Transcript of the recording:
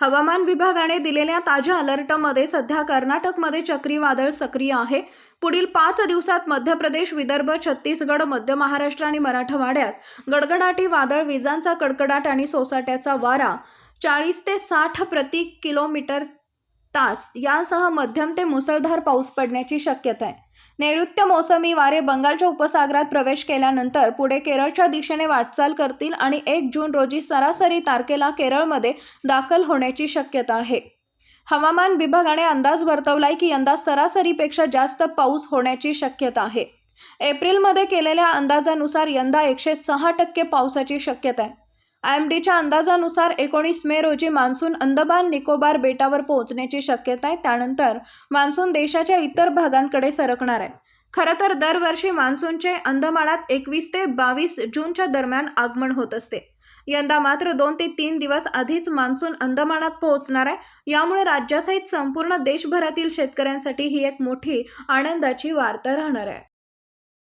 हवामान विभागाने दिलेल्या ताज्या अलर्टमध्ये सध्या कर्नाटकमध्ये चक्रीवादळ सक्रिय आहे. पुढील पाच दिवसात मध्य प्रदेश विदर्भ छत्तीसगड मध्य महाराष्ट्र आणि मराठवाड्यात गडगडाटी वादळ विजांचा कडकडाट आणि सोसाट्याचा वारा चाळीस ते साठ प्रति किलोमीटर तास यासह मध्यम ते मुसळधार पाऊस पडण्याची शक्यता आहे. नैऋत्य मोसमी वारे बंगालच्या उपसागरात प्रवेश केल्यानंतर पुढे केरळच्या दिशेने वाटचाल करतील आणि एक जून रोजी सरासरी तारखेला केरळमध्ये दाखल होण्याची शक्यता आहे. हवामान विभागाने अंदाज वर्तवलाय की यंदा सरासरीपेक्षा जास्त पाऊस होण्याची शक्यता आहे. एप्रिलमध्ये केलेल्या अंदाजानुसार यंदा एकशे सहा टक्के पावसाची शक्यता आहे. आय एम डीच्या अंदाजानुसार एकोणीस मे रोजी मान्सून अंदमान निकोबार बेटावर पोहोचण्याची शक्यता आहे. त्यानंतर मान्सून देशाच्या इतर भागांकडे सरकणार आहे. खरं तर दरवर्षी मान्सूनचे अंदमानात एकवीस ते बावीस जूनच्या दरम्यान आगमन होत असते. यंदा मात्र दोन ते तीन दिवस आधीच मान्सून अंदमानात पोहोचणार आहे. यामुळे राज्यासहित संपूर्ण देशभरातील शेतकऱ्यांसाठी ही एक मोठी आनंदाची वार्ता राहणार आहे.